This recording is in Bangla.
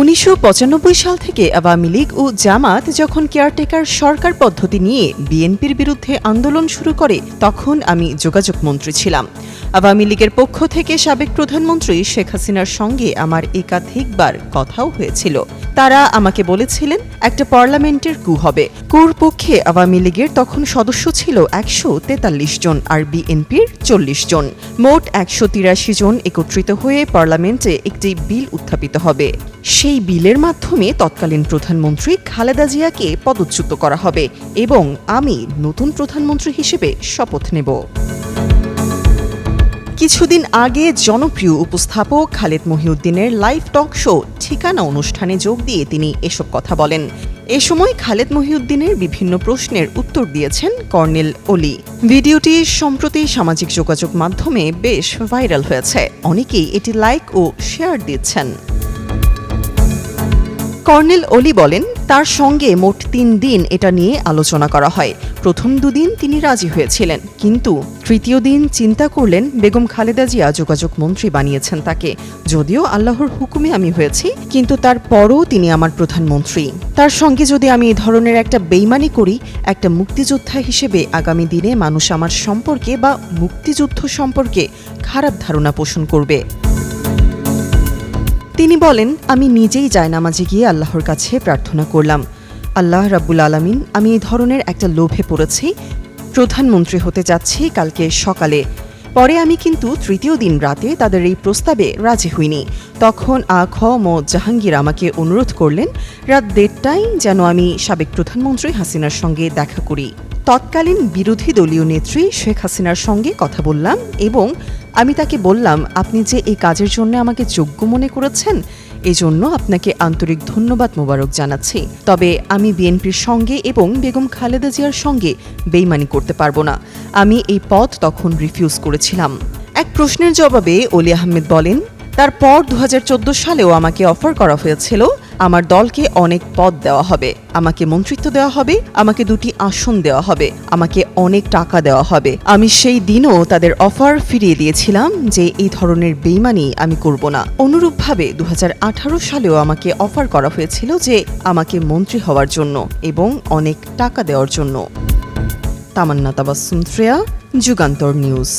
উনিশশো পঁচানব্বই সাল থেকে আওয়ামী লীগ ও জামাত যখন কেয়ারটেকার সরকার পদ্ধতি নিয়ে বিএনপির বিরুদ্ধে আন্দোলন শুরু করে, তখন আমি যোগাযোগ মন্ত্রী ছিলাম। আওয়ামী লীগের পক্ষ থেকে সাবেক প্রধানমন্ত্রী শেখ হাসিনার সঙ্গে আমার একাধিকবার কথাও হয়েছিল। তারা আমাকে বলেছিলেন, একটা পার্লামেন্টের কু হবে। কুর পক্ষে আওয়ামী লীগের তখন সদস্য ছিল একশো তেতাল্লিশ জন আর বিএনপির চল্লিশ জন। মোট একশো তিরাশি জন একত্রিত হয়ে পার্লামেন্টে একটি বিল উত্থাপিত হবে। সেই বিলের মাধ্যমে তৎকালীন প্রধানমন্ত্রী খালেদা জিয়াকে পদচ্যুত করা হবে এবং আমি নতুন প্রধানমন্ত্রী হিসেবে শপথ নেব। কিছুদিন আগে জনপ্রিয় উপস্থাপক খালেদ মহিউদ্দিনের লাইভ টক শো ঠিকানা অনুষ্ঠানে যোগ দিয়ে তিনি এসব কথা বলেন। এ সময় খালেদ মহিউদ্দিনের বিভিন্ন প্রশ্নের উত্তর দিয়েছেন কর্নেল অলি। ভিডিওটি সম্প্রতি সামাজিক যোগাযোগ মাধ্যমে বেশ ভাইরাল হয়েছে। অনেকেই এটি লাইক ও শেয়ার দিচ্ছেন। কর্নেল অলি বলেন, তার সঙ্গে মোট তিন দিন এটা নিয়ে আলোচনা করা হয়। প্রথম দুদিন তিনি রাজি হয়েছিলেন, কিন্তু তৃতীয় দিন চিন্তা করলেন, বেগম খালেদা জিয়া যোগাযোগ মন্ত্রী বানিয়েছেন তাকে। যদিও আল্লাহর হুকুমে আমি হয়েছি, কিন্তু তারপরও তিনি আমার প্রধানমন্ত্রী। তার সঙ্গে যদি আমি এই ধরনের একটা বেইমানি করি, একটা মুক্তিযোদ্ধা হিসেবে আগামী দিনে মানুষ আমার সম্পর্কে বা মুক্তিযুদ্ধ সম্পর্কে খারাপ ধারণা পোষণ করবে। তিনি বলেন, আমি নিজেই জায়নামাজে গিয়ে আল্লাহর কাছে প্রার্থনা করলাম। আল্লাহ রাব্বুল আলমিন, আমি এই ধরনের একটা লোভে পড়েছি। প্রধানমন্ত্রী হতে যাচ্ছি কালকে সকালে। পরে আমি কিন্তু তৃতীয় দিন রাতে তাদের এই প্রস্তাবে রাজি হইনি। তখন আ, খ, ম, জাহাঙ্গীর আমাকে অনুরোধ করলেন, রাত দেড়টাই যেন আমি সাবেক প্রধানমন্ত্রী হাসিনার সঙ্গে দেখা করি। তৎকালীন বিরোধী দলীয় নেত্রী শেখ হাসিনার সঙ্গে কথা বললাম এবং আমি তাকে বললাম, আপনি যে এই কাজের জন্য আমাকে যোগ্য মনে করেছেন এজন্য আপনাকে আন্তরিক ধন্যবাদ মোবারক জানাচ্ছি। তবে আমি বিএনপির সঙ্গে এবং বেগম খালেদা জিয়ার সঙ্গে বেইমানি করতে পারব না। আমি এই পদ তখন রিফিউজ করেছিলাম। এক প্রশ্নের জবাবে অলি আহমেদ বলেন, তারপর দু হাজার চোদ্দ সালেও আমাকে অফার করা হয়েছিল আমার দলকে অনেক পদ দেওয়া হবে। আমাকে মন্ত্রিত্ব দেওয়া হবে, আমাকে দুটি আসন দেওয়া হবে, আমাকে অনেক টাকা দেওয়া হবে। আমি সেই দিনও তাদের অফার ফিরিয়ে দিয়েছিলাম যে এই ধরনের বেইমানি আমি করব না। অনুরূপভাবে দু হাজার আঠারো সালেও আমাকে অফার করা হয়েছিল যে আমাকে মন্ত্রী হওয়ার জন্য এবং অনেক টাকা দেওয়ার জন্য। তামান্না তাবাসুম শ্রেয়া, যুগান্তর নিউজ।